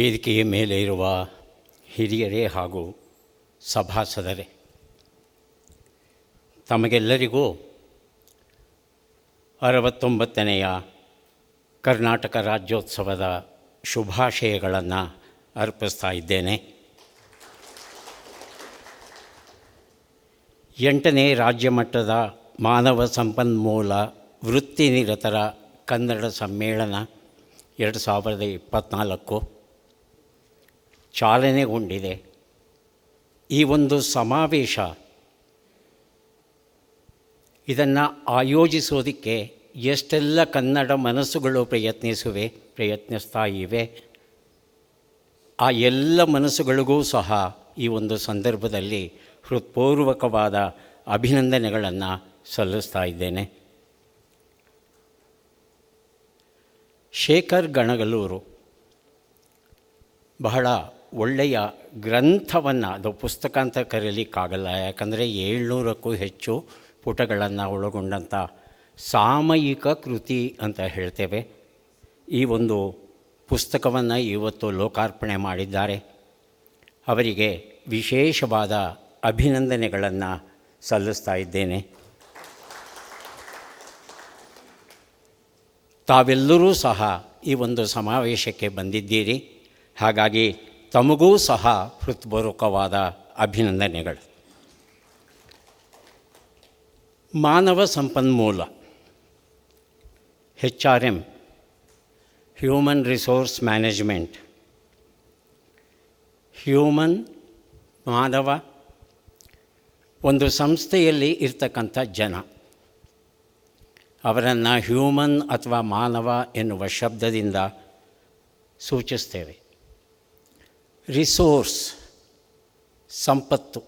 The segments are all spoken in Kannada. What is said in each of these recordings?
ವೇದಿಕೆಯ ಮೇಲೆ ಇರುವ ಹಿರಿಯರೇ ಹಾಗೂ ಸಭಾಸದರೇ, ತಮಗೆಲ್ಲರಿಗೂ ಅರವತ್ತೊಂಬತ್ತನೆಯ ಕರ್ನಾಟಕ ರಾಜ್ಯೋತ್ಸವದ ಶುಭಾಶಯಗಳನ್ನು ಅರ್ಪಿಸ್ತಾ ಇದ್ದೇನೆ. ಎಂಟನೇ ರಾಜ್ಯ ಮಟ್ಟದ ಮಾನವ ಸಂಪನ್ಮೂಲ ವೃತ್ತಿನಿರತರ ಕನ್ನಡ ಸಮ್ಮೇಳನ ಎರಡು ಸಾವಿರದ ಇಪ್ಪತ್ತ್ನಾಲ್ಕು ಚಾಲನೆಗೊಂಡಿದೆ. ಈ ಒಂದು ಸಮಾವೇಶ ಇದನ್ನು ಆಯೋಜಿಸೋದಕ್ಕೆ ಎಷ್ಟೆಲ್ಲ ಕನ್ನಡ ಮನಸ್ಸುಗಳು ಪ್ರಯತ್ನಿಸುವೆ, ಪ್ರಯತ್ನಿಸ್ತಾ ಇವೆ, ಆ ಎಲ್ಲ ಮನಸ್ಸುಗಳಿಗೂ ಸಹ ಈ ಒಂದು ಸಂದರ್ಭದಲ್ಲಿ ಹೃತ್ಪೂರ್ವಕವಾದ ಅಭಿನಂದನೆಗಳನ್ನು ಸಲ್ಲಿಸ್ತಾ ಇದ್ದೇನೆ. ಶೇಖರ್ ಗಣಗಲೂರು ಬಹಳ ಒಳ್ಳೆಯ ಗ್ರಂಥವನ್ನು, ಅದು ಪುಸ್ತಕ ಅಂತ ಕರೀಲಿಕ್ಕಾಗಲ್ಲ. ಯಾಕಂದರೆ ಏಳ್ನೂರಕ್ಕೂ ಹೆಚ್ಚು ಪುಟಗಳನ್ನು ಒಳಗೊಂಡಂಥ ಸಾಮಯಿಕ ಕೃತಿ ಅಂತ ಹೇಳ್ತೇವೆ. ಈ ಒಂದು ಪುಸ್ತಕವನ್ನು ಇವತ್ತು ಲೋಕಾರ್ಪಣೆ ಮಾಡಿದ್ದಾರೆ. ಅವರಿಗೆ ವಿಶೇಷವಾದ ಅಭಿನಂದನೆಗಳನ್ನು ಸಲ್ಲಿಸ್ತಾ ಇದ್ದೇನೆ. ತಾವೆಲ್ಲರೂ ಸಹ ಈ ಒಂದು ಸಮಾವೇಶಕ್ಕೆ ಬಂದಿದ್ದೀರಿ. ಹಾಗಾಗಿ ತಮಗೂ ಸಹ ಹೃತ್ಪೂರ್ವಕವಾದ ಅಭಿನಂದನೆಗಳು. ಮಾನವ ಸಂಪನ್ಮೂಲ H R M human resource management human ಮಾನವ, ಒಂದು ಸಂಸ್ಥೆಯಲ್ಲಿ ಇರ್ತಕ್ಕಂಥ ಜನ. ಅವರನ್ನು ಹ್ಯೂಮನ್ ಅಥವಾ ಮಾನವ ಎನ್ನುವ ಶಬ್ದದಿಂದ ಸೂಚಿಸ್ತೇವೆ. ರಿಸೋರ್ಸ್ ಸಂಪತ್ತು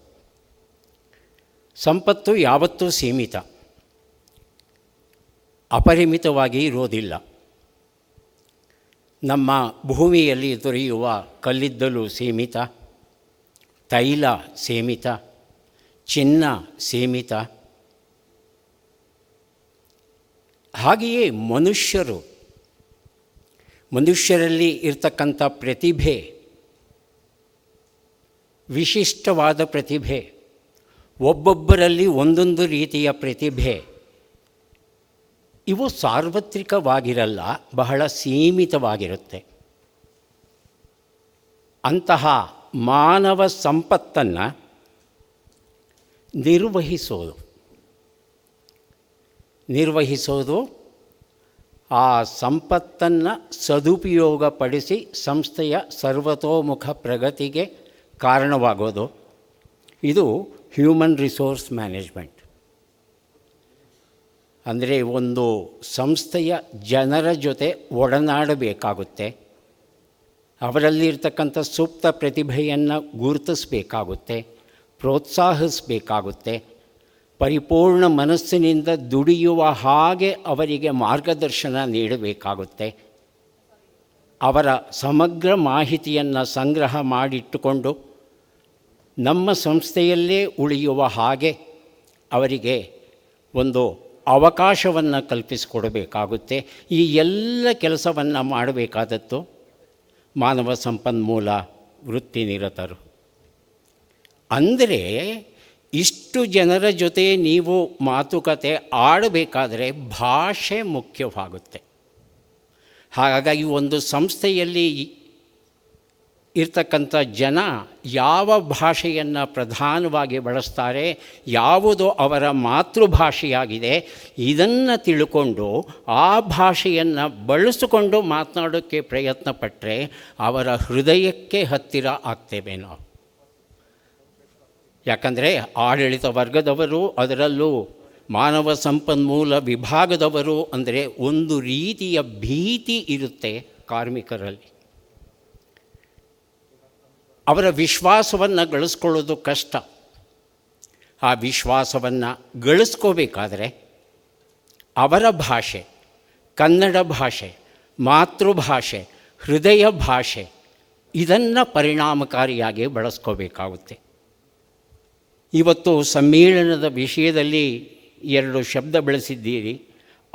ಸಂಪತ್ತು ಯಾವತ್ತೂ ಸೀಮಿತ ಅಪರಿಮಿತವಾಗಿ ಇರೋದಿಲ್ಲ ನಮ್ಮ ಭೂಮಿಯಲ್ಲಿ ದೊರೆಯುವ ಕಲ್ಲಿದ್ದಲು ಸೀಮಿತ ತೈಲ ಸೀಮಿತ ಚಿನ್ನ ಸೀಮಿತ ಹಾಗೆಯೇ ಮನುಷ್ಯರು ಮನುಷ್ಯರಲ್ಲಿ ಇರ್ತಕ್ಕಂಥ ಪ್ರತಿಭೆ ವಿಶಿಷ್ಟವಾದ ಪ್ರತಿಭೆ. ಒಬ್ಬೊಬ್ಬರಲ್ಲಿ ಒಂದೊಂದು ರೀತಿಯ ಪ್ರತಿಭೆ. ಇವು ಸಾರ್ವತ್ರಿಕವಾಗಿರಲ್ಲ, ಬಹಳ ಸೀಮಿತವಾಗಿರುತ್ತೆ. ಅಂತಹ ಮಾನವ ಸಂಪತ್ತನ್ನು ನಿರ್ವಹಿಸೋದು. ನಿರ್ವಹಿಸೋದು ಆ ಸಂಪತ್ತನ್ನು ಸದುಪಯೋಗಪಡಿಸಿ ಸಂಸ್ಥೆಯ ಸರ್ವತೋಮುಖ ಪ್ರಗತಿಗೆ ಕಾರಣವಾಗೋದು? ಇದು ಹ್ಯೂಮನ್ ರಿಸೋರ್ಸ್ ಮ್ಯಾನೇಜ್ಮೆಂಟ್ ಅಂದರೆ ಒಂದು ಸಂಸ್ಥೆಯ ಜನರ ಜೊತೆ ಒಡನಾಡಬೇಕಾಗುತ್ತೆ. ಅವರಲ್ಲಿರ್ತಕ್ಕಂಥ ಸೂಕ್ತ ಪ್ರತಿಭೆಯನ್ನು ಗುರುತಿಸಬೇಕಾಗುತ್ತೆ, ಪ್ರೋತ್ಸಾಹಿಸಬೇಕಾಗುತ್ತೆ, ಪರಿಪೂರ್ಣ ಮನಸ್ಸಿನಿಂದ ದುಡಿಯುವ ಹಾಗೆ ಅವರಿಗೆ ಮಾರ್ಗದರ್ಶನ ನೀಡಬೇಕಾಗುತ್ತೆ. ಅವರ ಸಮಗ್ರ ಮಾಹಿತಿಯನ್ನು ಸಂಗ್ರಹ ಮಾಡಿಟ್ಟುಕೊಂಡು ನಮ್ಮ ಸಂಸ್ಥೆಯಲ್ಲೇ ಉಳಿಯುವ ಹಾಗೆ ಅವರಿಗೆ ಒಂದು ಅವಕಾಶವನ್ನು ಕಲ್ಪಿಸಿಕೊಡಬೇಕಾಗುತ್ತೆ. ಈ ಎಲ್ಲ ಕೆಲಸವನ್ನು ಮಾಡಬೇಕಾದದ್ದು ಮಾನವ ಸಂಪನ್ಮೂಲ ವೃತ್ತಿ ನಿರತರು. ಅಂದರೆ ಇಷ್ಟು ಜನರ ಜೊತೆ ನೀವು ಮಾತುಕತೆ ಆಡಬೇಕಾದರೆ ಭಾಷೆ ಮುಖ್ಯವಾಗುತ್ತೆ. ಹಾಗಾಗಿ ಒಂದು ಸಂಸ್ಥೆಯಲ್ಲಿ ಇರ್ತಕ್ಕಂಥ ಜನ ಯಾವ ಭಾಷೆಯನ್ನು ಪ್ರಧಾನವಾಗಿ ಬಳಸ್ತಾರೆ, ಯಾವುದು ಅವರ ಮಾತೃಭಾಷೆಯಾಗಿದೆ, ಇದನ್ನು ತಿಳ್ಕೊಂಡು ಆ ಭಾಷೆಯನ್ನು ಬಳಸಿಕೊಂಡು ಮಾತನಾಡೋಕ್ಕೆ ಪ್ರಯತ್ನ ಪಟ್ಟರೆ ಅವರ ಹೃದಯಕ್ಕೆ ಹತ್ತಿರ ಆಗ್ತೇವೆ ನಾವು ಯಾಕಂದರೆ ಆಡಳಿತ ವರ್ಗದವರು ಅದರಲ್ಲೂ ಮಾನವ ಸಂಪನ್ಮೂಲ ವಿಭಾಗದವರು ಅಂದರೆ ಒಂದು ರೀತಿಯ ಭೀತಿ ಇರುತ್ತೆ ಕಾರ್ಮಿಕರಲ್ಲಿ. ಅವರ ವಿಶ್ವಾಸವನ್ನು ಗಳಿಸ್ಕೊಳ್ಳೋದು ಕಷ್ಟ. ಆ ವಿಶ್ವಾಸವನ್ನು ಗಳಿಸ್ಕೋಬೇಕಾದರೆ ಅವರ ಭಾಷೆ, ಕನ್ನಡ ಭಾಷೆ, ಮಾತೃಭಾಷೆ, ಹೃದಯ ಭಾಷೆ ಇದನ್ನು ಪರಿಣಾಮಕಾರಿಯಾಗಿ ಬಳಸ್ಕೋಬೇಕಾಗುತ್ತೆ. ಇವತ್ತು ಸಮ್ಮೇಳನದ ವಿಷಯದಲ್ಲಿ ಎರಡು ಶಬ್ದ ಬಳಸಿದ್ದೀರಿ,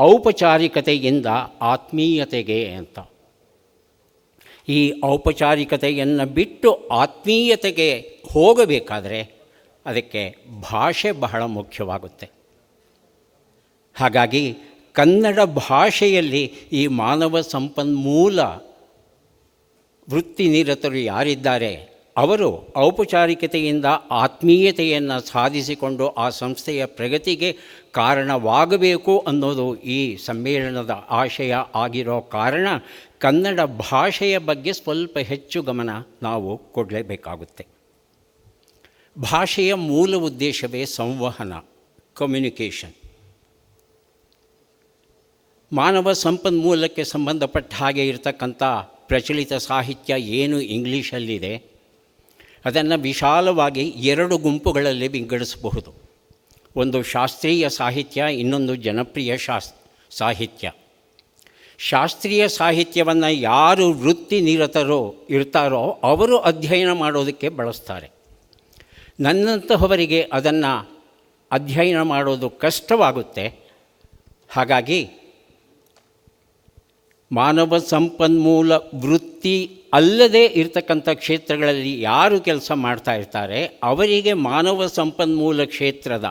ಔಪಚಾರಿಕತೆಯಿಂದ ಆತ್ಮೀಯತೆಗೆ ಅಂತ. ಈ ಔಪಚಾರಿಕತೆಯನ್ನು ಬಿಟ್ಟು ಆತ್ಮೀಯತೆಗೆ ಹೋಗಬೇಕಾದರೆ ಅದಕ್ಕೆ ಭಾಷೆ ಬಹಳ ಮುಖ್ಯವಾಗುತ್ತೆ. ಹಾಗಾಗಿ ಕನ್ನಡ ಭಾಷೆಯಲ್ಲಿ ಈ ಮಾನವ ಸಂಪನ್ಮೂಲ ವೃತ್ತಿನಿರತರು ಯಾರಿದ್ದಾರೆ? ಅವರು ಔಪಚಾರಿಕತೆಯಿಂದ ಆತ್ಮೀಯತೆಯನ್ನು ಸಾಧಿಸಿಕೊಂಡು ಆ ಸಂಸ್ಥೆಯ ಪ್ರಗತಿಗೆ ಕಾರಣವಾಗಬೇಕು ಅನ್ನೋದು ಈ ಸಮ್ಮೇಳನದ ಆಶಯ ಆಗಿರೋ ಕಾರಣ ಕನ್ನಡ ಭಾಷೆಯ ಬಗ್ಗೆ ಸ್ವಲ್ಪ ಹೆಚ್ಚು ಗಮನ ನಾವು ಕೊಡಲೇಬೇಕಾಗುತ್ತೆ. ಭಾಷೆಯ ಮೂಲ ಉದ್ದೇಶವೇ ಸಂವಹನ ಕಮ್ಯುನಿಕೇಷನ್ ಮಾನವ ಸಂಪನ್ಮೂಲಕ್ಕೆ ಸಂಬಂಧಪಟ್ಟ ಹಾಗೆ ಇರತಕ್ಕಂಥ ಪ್ರಚಲಿತ ಸಾಹಿತ್ಯ ಏನು ಇಂಗ್ಲೀಷಲ್ಲಿದೆ? ಅದನ್ನು ವಿಶಾಲವಾಗಿ ಎರಡು ಗುಂಪುಗಳಲ್ಲಿ ವಿಂಗಡಿಸಬಹುದು. ಒಂದು ಶಾಸ್ತ್ರೀಯ ಸಾಹಿತ್ಯ, ಇನ್ನೊಂದು ಜನಪ್ರಿಯ ಶಾಸ್, ಸಾಹಿತ್ಯ. ಶಾಸ್ತ್ರೀಯ ಸಾಹಿತ್ಯವನ್ನು ಯಾರು ವೃತ್ತಿ ನಿರತರೋ, ಇರ್ತಾರೋ ಅವರು ಅಧ್ಯಯನ ಮಾಡೋದಕ್ಕೆ ಬಳಸ್ತಾರೆ. ನನ್ನಂತಹವರಿಗೆ ಅದನ್ನು ಅಧ್ಯಯನ ಮಾಡೋದು ಕಷ್ಟವಾಗುತ್ತೆ. ಹಾಗಾಗಿ ಮಾನವ ಸಂಪನ್ಮೂಲ ವೃತ್ತಿ ಅಲ್ಲದೆ ಇರತಕ್ಕಂಥ ಕ್ಷೇತ್ರಗಳಲ್ಲಿ ಯಾರು ಕೆಲಸ ಮಾಡ್ತಾ ಇರ್ತಾರೆ, ಅವರಿಗೆ ಮಾನವ ಸಂಪನ್ಮೂಲ ಕ್ಷೇತ್ರದ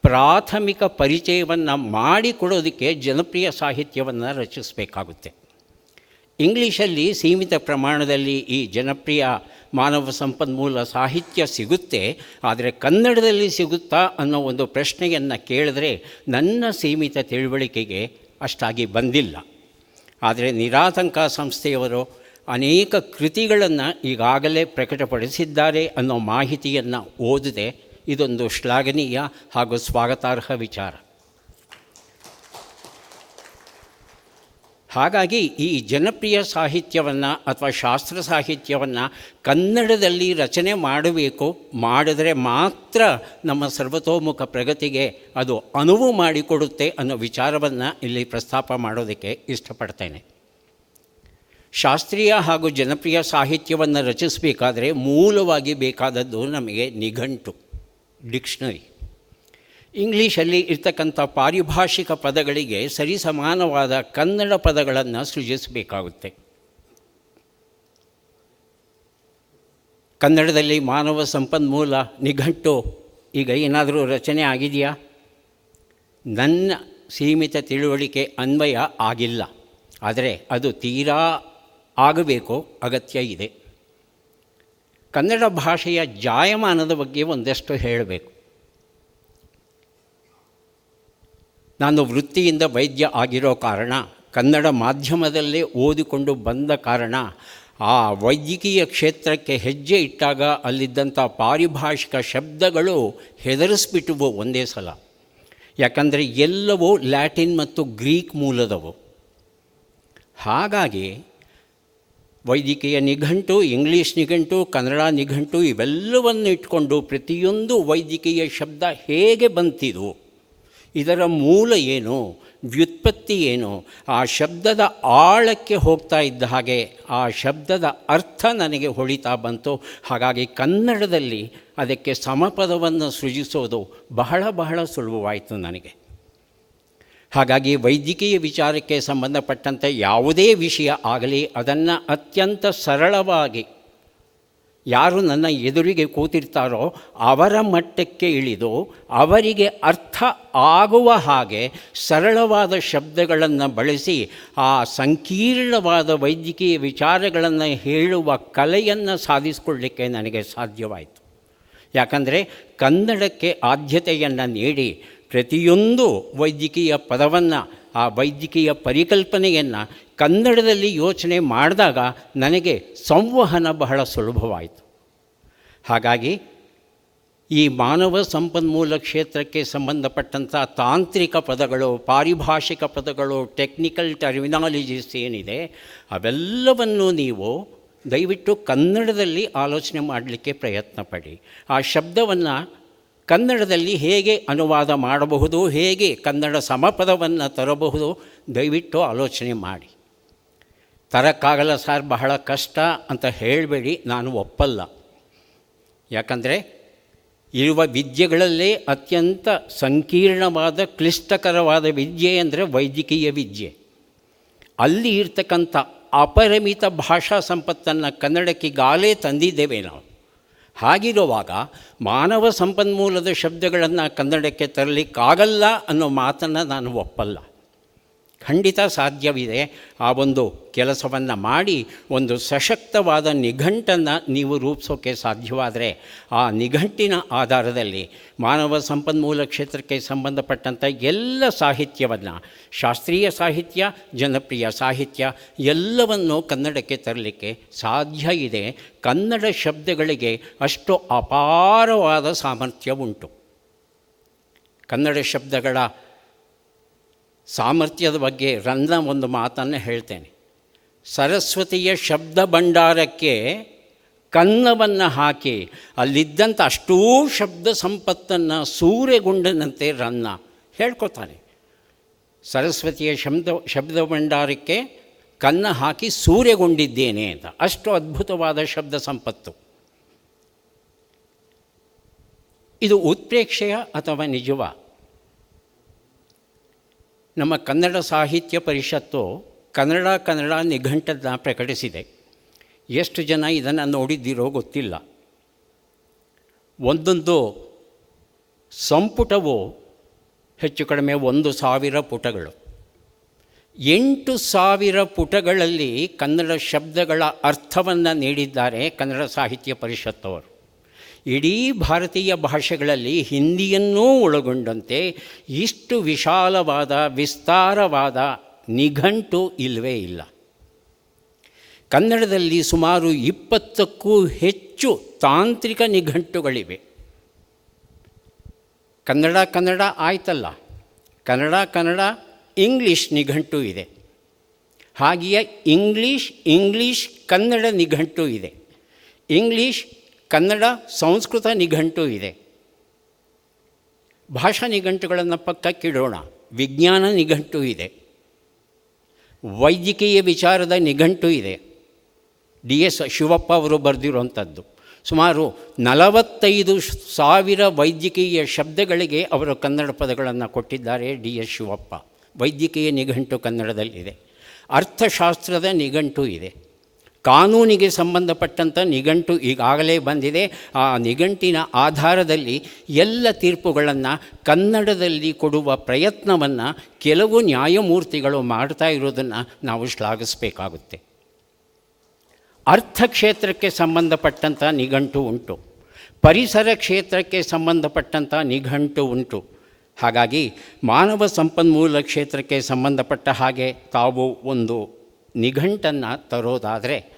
ಪ್ರಾಥಮಿಕ ಪರಿಚಯವನ್ನು ಮಾಡಿಕೊಡೋದಕ್ಕೆ ಜನಪ್ರಿಯ ಸಾಹಿತ್ಯವನ್ನು ರಚಿಸಬೇಕಾಗುತ್ತೆ. ಇಂಗ್ಲೀಷಲ್ಲಿ ಸೀಮಿತ ಪ್ರಮಾಣದಲ್ಲಿ ಈ ಜನಪ್ರಿಯ ಮಾನವ ಸಂಪನ್ಮೂಲ ಸಾಹಿತ್ಯ ಸಿಗುತ್ತೆ. ಆದರೆ ಕನ್ನಡದಲ್ಲಿ ಸಿಗುತ್ತಾ ಅನ್ನೋ ಒಂದು ಪ್ರಶ್ನೆಯನ್ನು ಕೇಳಿದ್ರೆ ನನ್ನ ಸೀಮಿತ ತಿಳುವಳಿಕೆಗೆ ಅಷ್ಟಾಗಿ ಬಂದಿಲ್ಲ. ಆದರೆ ನಿರಾತಂಕ ಸಂಸ್ಥೆಯವರು ಅನೇಕ ಕೃತಿಗಳನ್ನು ಈಗಾಗಲೇ ಪ್ರಕಟಪಡಿಸಿದ್ದಾರೆ ಅನ್ನೋ ಮಾಹಿತಿಯನ್ನು ಓದದೆ. ಇದೊಂದು ಶ್ಲಾಘನೀಯ ಹಾಗೂ ಸ್ವಾಗತಾರ್ಹ ವಿಚಾರ. ಹಾಗಾಗಿ ಈ ಜನಪ್ರಿಯ ಸಾಹಿತ್ಯವನ್ನು ಅಥವಾ ಶಾಸ್ತ್ರ ಸಾಹಿತ್ಯವನ್ನು ಕನ್ನಡದಲ್ಲಿ ರಚನೆ ಮಾಡಬೇಕು, ಮಾಡಿದರೆ ಮಾತ್ರ ನಮ್ಮ ಸರ್ವತೋಮುಖ ಪ್ರಗತಿಗೆ ಅದು ಅನುವು ಮಾಡಿಕೊಡುತ್ತೆ ಅನ್ನೋ ವಿಚಾರವನ್ನು ಇಲ್ಲಿ ಪ್ರಸ್ತಾಪ ಮಾಡೋದಕ್ಕೆ ಇಷ್ಟಪಡ್ತೇನೆ. ಶಾಸ್ತ್ರೀಯ ಹಾಗೂ ಜನಪ್ರಿಯ ಸಾಹಿತ್ಯವನ್ನು ರಚಿಸಬೇಕಾದ್ರೆ ಮೂಲವಾಗಿ ಬೇಕಾದದ್ದು ನಮಗೆ ನಿಘಂಟು, ಡಿಕ್ಷನರಿ. ಇಂಗ್ಲೀಷಲ್ಲಿ ಇರ್ತಕ್ಕಂಥ ಪಾರಿಭಾಷಿಕ ಪದಗಳಿಗೆ ಸರಿಸಮಾನವಾದ ಕನ್ನಡ ಪದಗಳನ್ನು ಸೃಜಿಸಬೇಕಾಗುತ್ತೆ. ಕನ್ನಡದಲ್ಲಿ ಮಾನವ ಸಂಪನ್ಮೂಲ, ನಿಘಂಟು, ಈಗ ಏನಾದರೂ ರಚನೆ ಆಗಿದೆಯಾ? ನನ್ನ ಸೀಮಿತ ತಿಳುವಳಿಕೆ ಅನ್ವಯ ಆಗಿಲ್ಲ. ಆದರೆ ಅದು ತೀರಾ ಆಗಬೇಕು, ಅಗತ್ಯ ಇದೆ. ಕನ್ನಡ ಭಾಷೆಯ ಜಾಯಮಾನದ ಬಗ್ಗೆ ಒಂದಷ್ಟು ಹೇಳಬೇಕು. ನಾನು ವೃತ್ತಿಯಿಂದ ವೈದ್ಯ ಆಗಿರೋ ಕಾರಣ, ಕನ್ನಡ ಮಾಧ್ಯಮದಲ್ಲೇ ಓದಿಕೊಂಡು ಬಂದ ಕಾರಣ, ಆ ವೈದ್ಯಕೀಯ ಕ್ಷೇತ್ರಕ್ಕೆ ಹೆಜ್ಜೆ ಇಟ್ಟಾಗ ಅಲ್ಲಿದ್ದಂಥ ಪಾರಿಭಾಷಿಕ ಶಬ್ದಗಳು ಹೆದರಿಸ್ಬಿಟ್ಟವು ಒಂದೇ ಸಲ. ಯಾಕಂದರೆ ಎಲ್ಲವೂ ಲ್ಯಾಟಿನ್ ಮತ್ತು ಗ್ರೀಕ್ ಮೂಲದವು. ಹಾಗಾಗಿ ವೈದ್ಯಕೀಯ ನಿಘಂಟು, ಇಂಗ್ಲೀಷ್ ನಿಘಂಟು, ಕನ್ನಡ ನಿಘಂಟು ಇವೆಲ್ಲವನ್ನು ಇಟ್ಕೊಂಡು ಪ್ರತಿಯೊಂದು ವೈದ್ಯಕೀಯ ಶಬ್ದ ಹೇಗೆ ಬಂತಿದು ಇದರ ಮೂಲ ಏನು? ವ್ಯುತ್ಪತ್ತಿ ಏನು? ಆ ಶಬ್ದದ ಆಳಕ್ಕೆ ಹೋಗ್ತಾ ಇದ್ದ ಹಾಗೆ ಆ ಶಬ್ದದ ಅರ್ಥ ನನಗೆ ಹೊಳಿತಾ ಬಂತು. ಹಾಗಾಗಿ ಕನ್ನಡದಲ್ಲಿ ಅದಕ್ಕೆ ಸಮಪದವನ್ನು ಸೃಜಿಸೋದು ಬಹಳ ಬಹಳ ಸುಲಭವಾಯಿತು ನನಗೆ. ಹಾಗಾಗಿ ವೈದ್ಯಕೀಯ ವಿಚಾರಕ್ಕೆ ಸಂಬಂಧಪಟ್ಟಂತೆ ಯಾವುದೇ ವಿಷಯ ಆಗಲಿ, ಅದನ್ನು ಅತ್ಯಂತ ಸರಳವಾಗಿ ಯಾರು ನನ್ನ ಎದುರಿಗೆ ಕೂತಿರ್ತಾರೋ ಅವರ ಮಟ್ಟಕ್ಕೆ ಇಳಿದು ಅವರಿಗೆ ಅರ್ಥ ಆಗುವ ಹಾಗೆ ಸರಳವಾದ ಶಬ್ದಗಳನ್ನು ಬಳಸಿ ಆ ಸಂಕೀರ್ಣವಾದ ವೈದ್ಯಕೀಯ ವಿಚಾರಗಳನ್ನು ಹೇಳುವ ಕಲೆಯನ್ನು ಸಾಧಿಸಿಕೊಳ್ಳಿಕ್ಕೆ ನನಗೆ ಸಾಧ್ಯವಾಯಿತು. ಯಾಕಂದರೆ ಕನ್ನಡಕ್ಕೆ ಆದ್ಯತೆಯನ್ನು ನೀಡಿ ಪ್ರತಿಯೊಂದು ವೈದ್ಯಕೀಯ ಪದವನ್ನು, ಆ ವೈದ್ಯಕೀಯ ಪರಿಕಲ್ಪನೆಯನ್ನು ಕನ್ನಡದಲ್ಲಿ ಯೋಚನೆ ಮಾಡಿದಾಗ ನನಗೆ ಸಂವಹನ ಬಹಳ ಸುಲಭವಾಯಿತು. ಹಾಗಾಗಿ ಈ ಮಾನವ ಸಂಪನ್ಮೂಲ ಕ್ಷೇತ್ರಕ್ಕೆ ಸಂಬಂಧಪಟ್ಟಂಥ ತಾಂತ್ರಿಕ ಪದಗಳು, ಪಾರಿಭಾಷಿಕ ಪದಗಳು ಟೆಕ್ನಿಕಲ್ ಟರ್ಮಿನಾಲಜೀಸ್ ಏನಿದೆ, ಅವೆಲ್ಲವನ್ನು ನೀವು ದಯವಿಟ್ಟು ಕನ್ನಡದಲ್ಲಿ ಆಲೋಚನೆ ಮಾಡಲಿಕ್ಕೆ ಪ್ರಯತ್ನ ಪಡಿ ಆ ಶಬ್ದವನ್ನು ಕನ್ನಡದಲ್ಲಿ ಹೇಗೆ ಅನುವಾದ ಮಾಡಬಹುದು, ಹೇಗೆ ಕನ್ನಡ ಸಮಪದವನ್ನು ತರಬಹುದು, ದಯವಿಟ್ಟು ಆಲೋಚನೆ ಮಾಡಿ. ತರಕ್ಕಾಗಲ್ಲ ಸರ್, ಬಹಳ ಕಷ್ಟ ಅಂತ ಹೇಳಬೇಡಿ, ನಾನು ಒಪ್ಪಲ್ಲ. ಯಾಕಂದರೆ ಇರುವ ವಿದ್ಯೆಗಳಲ್ಲೇ ಅತ್ಯಂತ ಸಂಕೀರ್ಣವಾದ, ಕ್ಲಿಷ್ಟಕರವಾದ ವಿದ್ಯೆ ಅಂದರೆ ವೈದ್ಯಕೀಯ ವಿದ್ಯೆ. ಅಲ್ಲಿ ಇರ್ತಕ್ಕಂಥ ಅಪರಿಮಿತ ಭಾಷಾ ಸಂಪತ್ತನ್ನು ಕನ್ನಡಕ್ಕಿಗಾಲೇ ತಂದಿದ್ದೇವೆ ನಾವು. ಹಾಗಿರುವಾಗ ಮಾನವ ಸಂಪನ್ಮೂಲದ ಶಬ್ದಗಳನ್ನು ಕನ್ನಡಕ್ಕೆ ತರಲಿಕ್ಕಾಗಲ್ಲ ಅನ್ನೋ ಮಾತನ್ನು ನಾನು ಒಪ್ಪಲ್ಲ. ಖಂಡಿತ ಸಾಧ್ಯವಿದೆ. ಆ ಒಂದು ಕೆಲಸವನ್ನು ಮಾಡಿ ಒಂದು ಸಶಕ್ತವಾದ ನಿಘಂಟನ್ನು ನೀವು ರೂಪಿಸೋಕ್ಕೆ ಸಾಧ್ಯವಾದರೆ ಆ ನಿಘಂಟಿನ ಆಧಾರದಲ್ಲಿ ಮಾನವ ಸಂಪನ್ಮೂಲ ಕ್ಷೇತ್ರಕ್ಕೆ ಸಂಬಂಧಪಟ್ಟಂಥ ಎಲ್ಲ ಸಾಹಿತ್ಯವನ್ನು, ಶಾಸ್ತ್ರೀಯ ಸಾಹಿತ್ಯ, ಜನಪ್ರಿಯ ಸಾಹಿತ್ಯ ಎಲ್ಲವನ್ನು ಕನ್ನಡಕ್ಕೆ ತರಲಿಕ್ಕೆ ಸಾಧ್ಯ ಇದೆ. ಕನ್ನಡ ಶಬ್ದಗಳಿಗೆ ಅಷ್ಟು ಅಪಾರವಾದ ಸಾಮರ್ಥ್ಯ ಉಂಟು. ಕನ್ನಡ ಶಬ್ದಗಳ ಸಾಮರ್ಥ್ಯದ ಬಗ್ಗೆ ರನ್ನ ಒಂದು ಮಾತನ್ನು ಹೇಳ್ತೇನೆ. ಸರಸ್ವತಿಯ ಶಬ್ದ ಭಂಡಾರಕ್ಕೆ ಕನ್ನವನ್ನು ಹಾಕಿ ಅಲ್ಲಿದ್ದಂಥ ಅಷ್ಟೂ ಶಬ್ದ ಸಂಪತ್ತನ್ನು ಸೂರ್ಯಗುಂಡನಂತೆ ರನ್ನ ಹೇಳ್ಕೊತಾನೆ. ಸರಸ್ವತಿಯ ಶಬ್ದ ಶಬ್ದ ಭಂಡಾರಕ್ಕೆ ಕನ್ನ ಹಾಕಿ ಸೂರ್ಯಗೊಂಡಿದ್ದೇನೆ ಅಂತ. ಅಷ್ಟು ಅದ್ಭುತವಾದ ಶಬ್ದ ಸಂಪತ್ತು. ಇದು ಉತ್ಪ್ರೇಕ್ಷೆಯ ಅಥವಾ ನಿಜವ? ನಮ್ಮ ಕನ್ನಡ ಸಾಹಿತ್ಯ ಪರಿಷತ್ತು ಕನ್ನಡ ಕನ್ನಡ ನಿಘಂಟನ್ನು ಪ್ರಕಟಿಸಿದೆ. ಎಷ್ಟು ಜನ ಇದನ್ನು ನೋಡಿದ್ದೀರೋ ಗೊತ್ತಿಲ್ಲ. ಒಂದೊಂದು ಸಂಪುಟವು ಹೆಚ್ಚು ಕಡಿಮೆ ಒಂದು ಸಾವಿರ ಪುಟಗಳು. ಎಂಟು ಸಾವಿರ ಪುಟಗಳಲ್ಲಿ ಕನ್ನಡ ಶಬ್ದಗಳ ಅರ್ಥವನ್ನು ನೀಡಿದ್ದಾರೆ ಕನ್ನಡ ಸಾಹಿತ್ಯ ಪರಿಷತ್ತವರು. ಇಡೀ ಭಾರತೀಯ ಭಾಷೆಗಳಲ್ಲಿ ಹಿಂದಿಯನ್ನೂ ಒಳಗೊಂಡಂತೆ ಇಷ್ಟು ವಿಶಾಲವಾದ, ವಿಸ್ತಾರವಾದ ನಿಘಂಟು ಇಲ್ಲವೇ ಇಲ್ಲ. ಕನ್ನಡದಲ್ಲಿ ಸುಮಾರು ಇಪ್ಪತ್ತಕ್ಕೂ ಹೆಚ್ಚು ತಾಂತ್ರಿಕ ನಿಘಂಟುಗಳಿವೆ. ಕನ್ನಡ ಕನ್ನಡ ಆಯ್ತಲ್ಲ. ಕನ್ನಡ ಕನ್ನಡ, ಇಂಗ್ಲೀಷ್ ನಿಘಂಟು ಇದೆ. ಹಾಗೆಯೇ ಇಂಗ್ಲೀಷ್ ಇಂಗ್ಲೀಷ್, ಕನ್ನಡ ನಿಘಂಟು ಇದೆ. ಇಂಗ್ಲೀಷ್ ಕನ್ನಡ ಸಂಸ್ಕೃತ ನಿಘಂಟು ಇದೆ. ಭಾಷಾ ನಿಘಂಟುಗಳನ್ನು ಪಕ್ಕಕ್ಕಿಡೋಣ ವಿಜ್ಞಾನ ನಿಘಂಟು ಇದೆ. ವೈದ್ಯಕೀಯ ವಿಚಾರದ ನಿಘಂಟು ಇದೆ. ಡಿ ಎಸ್ ಶಿವಪ್ಪ ಅವರು ಬರೆದಿರುವಂಥದ್ದು. ಸುಮಾರು ನಲವತ್ತೈದು ಸಾವಿರ ವೈದ್ಯಕೀಯ ಶಬ್ದಗಳಿಗೆ ಅವರು ಕನ್ನಡ ಪದಗಳನ್ನು ಕೊಟ್ಟಿದ್ದಾರೆ ಡಿ ಎಸ್ ಶಿವಪ್ಪ. ವೈದ್ಯಕೀಯ ನಿಘಂಟು ಕನ್ನಡದಲ್ಲಿದೆ. ಅರ್ಥಶಾಸ್ತ್ರದ ನಿಘಂಟು ಇದೆ. ಕಾನೂನಿಗೆ ಸಂಬಂಧಪಟ್ಟಂಥ ನಿಘಂಟು ಈಗಾಗಲೇ ಬಂದಿದೆ. ಆ ನಿಘಂಟಿನ ಆಧಾರದಲ್ಲಿ ಎಲ್ಲ ತೀರ್ಪುಗಳನ್ನು ಕನ್ನಡದಲ್ಲಿ ಕೊಡುವ ಪ್ರಯತ್ನವನ್ನು ಕೆಲವು ನ್ಯಾಯಮೂರ್ತಿಗಳು ಮಾಡ್ತಾ ಇರೋದನ್ನು ನಾವು ಶ್ಲಾಘಿಸಬೇಕಾಗುತ್ತೆ. ಅರ್ಥಕ್ಷೇತ್ರಕ್ಕೆ ಸಂಬಂಧಪಟ್ಟಂಥ ನಿಘಂಟು ಉಂಟು. ಪರಿಸರ ಕ್ಷೇತ್ರಕ್ಕೆ ಸಂಬಂಧಪಟ್ಟಂಥ ನಿಘಂಟು ಉಂಟು. ಹಾಗಾಗಿ ಮಾನವ ಸಂಪನ್ಮೂಲ ಕ್ಷೇತ್ರಕ್ಕೆ ಸಂಬಂಧಪಟ್ಟ ಹಾಗೆ ತಾವು ಒಂದು ನಿಘಂಟನ್ನು ತರೋದಾದರೆ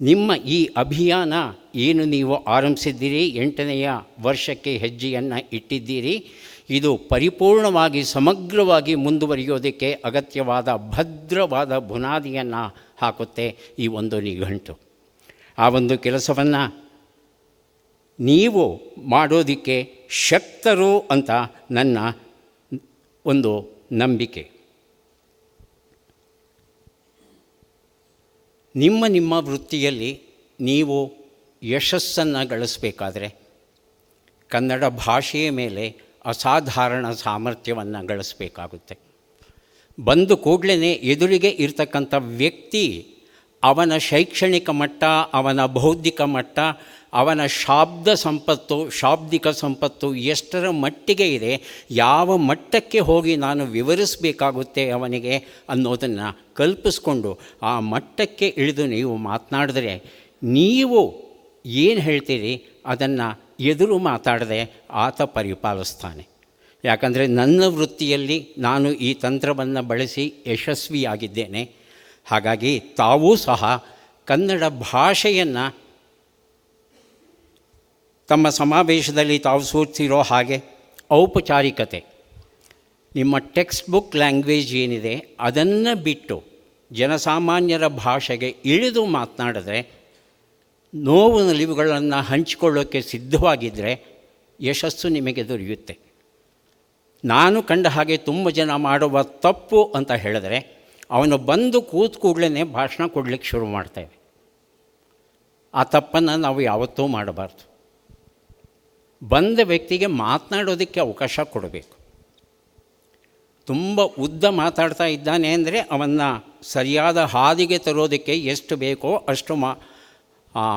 ನಿಮ್ಮ ಈ ಅಭಿಯಾನ ಏನು ನೀವು ಆರಂಭಿಸಿದ್ದೀರಿ? ಎಂಟನೆಯ ವರ್ಷಕ್ಕೆ ಹೆಜ್ಜೆಯನ್ನು ಇಟ್ಟಿದ್ದೀರಿ. ಇದು ಪರಿಪೂರ್ಣವಾಗಿ, ಸಮಗ್ರವಾಗಿ ಮುಂದುವರಿಯೋದಕ್ಕೆ ಅಗತ್ಯವಾದ ಭದ್ರವಾದ ಬುನಾದಿಯನ್ನು ಹಾಕುತ್ತೆ ಈ ಒಂದು ನಿಘಂಟು. ಆ ಒಂದು ಕೆಲಸವನ್ನು ನೀವು ಮಾಡೋದಕ್ಕೆ ಶಕ್ತರು ಅಂತ ನನ್ನ ಒಂದು ನಂಬಿಕೆ. ನಿಮ್ಮ ನಿಮ್ಮ ವೃತ್ತಿಯಲ್ಲಿ ನೀವು ಯಶಸ್ಸನ್ನು ಗಳಿಸಬೇಕಾದ್ರೆ ಕನ್ನಡ ಭಾಷೆಯ ಮೇಲೆ ಅಸಾಧಾರಣ ಸಾಮರ್ಥ್ಯವನ್ನು ಗಳಿಸಬೇಕಾಗುತ್ತೆ. ಬಂದು ಕೂಡಲೇ ಎದುರಿಗೆ ಇರತಕ್ಕಂಥ ವ್ಯಕ್ತಿ ಅವನ ಶೈಕ್ಷಣಿಕ ಮಟ್ಟ, ಅವನ ಬೌದ್ಧಿಕ ಮಟ್ಟ ಅವನ ಶಾಬ್ದ ಸಂಪತ್ತು, ಶಾಬ್ದಿಕ ಸಂಪತ್ತು ಎಷ್ಟರ ಮಟ್ಟಿಗೆ ಇದೆ, ಯಾವ ಮಟ್ಟಕ್ಕೆ ಹೋಗಿ ನಾನು ವಿವರಿಸಬೇಕಾಗುತ್ತೆ ಅವನಿಗೆ ಅನ್ನೋದನ್ನು ಕಲ್ಪಿಸ್ಕೊಂಡು ಆ ಮಟ್ಟಕ್ಕೆ ಇಳಿದು ನೀವು ಮಾತನಾಡಿದ್ರೆ ನೀವು ಏನು ಹೇಳ್ತೀರಿ ಅದನ್ನು ಎದುರು ಮಾತಾಡದೆ ಆತ ಪರಿಪಾಲಿಸ್ತಾನೆ. ಯಾಕಂದರೆ ನನ್ನ ವೃತ್ತಿಯಲ್ಲಿ ನಾನು ಈ ತಂತ್ರವನ್ನು ಬಳಸಿ ಯಶಸ್ವಿಯಾಗಿದ್ದೇನೆ. ಹಾಗಾಗಿ ತಾವೂ ಸಹ ಕನ್ನಡ ಭಾಷೆಯನ್ನು ತಮ್ಮ ಸಮಾವೇಶದಲ್ಲಿ ತಾವು ಸೂಚಿಸಿರೋ ಹಾಗೆ ಔಪಚಾರಿಕತೆ. ನಿಮ್ಮ ಟೆಕ್ಸ್ಟ್ ಬುಕ್ ಲ್ಯಾಂಗ್ವೇಜ್ ಏನಿದೆ ಅದನ್ನು ಬಿಟ್ಟು ಜನಸಾಮಾನ್ಯರ ಭಾಷೆಗೆ ಇಳಿದು ಮಾತನಾಡಿದ್ರೆ, ನೋವು ನಲಿವುಗಳನ್ನು ಹಂಚಿಕೊಳ್ಳೋಕ್ಕೆ ಸಿದ್ಧವಾಗಿದ್ದರೆ ಯಶಸ್ಸು ನಿಮಗೆ ದೊರೆಯುತ್ತೆ. ನಾನು ಕಂಡ ಹಾಗೆ ತುಂಬ ಜನ ಮಾಡುವ ತಪ್ಪು ಅಂತ ಹೇಳಿದ್ರೆ, ಅವನು ಬಂದು ಕೂತು ಕೂಡಲೇ ಭಾಷಣ ಕೊಡಲಿಕ್ಕೆ ಶುರು ಮಾಡ್ತೇವೆ. ಆ ತಪ್ಪನ್ನು ನಾವು ಯಾವತ್ತೂ ಮಾಡಬಾರ್ದು. ಬಂದ ವ್ಯಕ್ತಿಗೆ ಮಾತನಾಡೋದಕ್ಕೆ ಅವಕಾಶ ಕೊಡಬೇಕು. ತುಂಬ ಉದ್ದ ಮಾತಾಡ್ತಾ ಇದ್ದಾನೆ ಅಂದರೆ ಅವನ್ನು ಸರಿಯಾದ ಹಾದಿಗೆ ತರೋದಕ್ಕೆ ಎಷ್ಟು ಬೇಕೋ ಅಷ್ಟು ಮಾ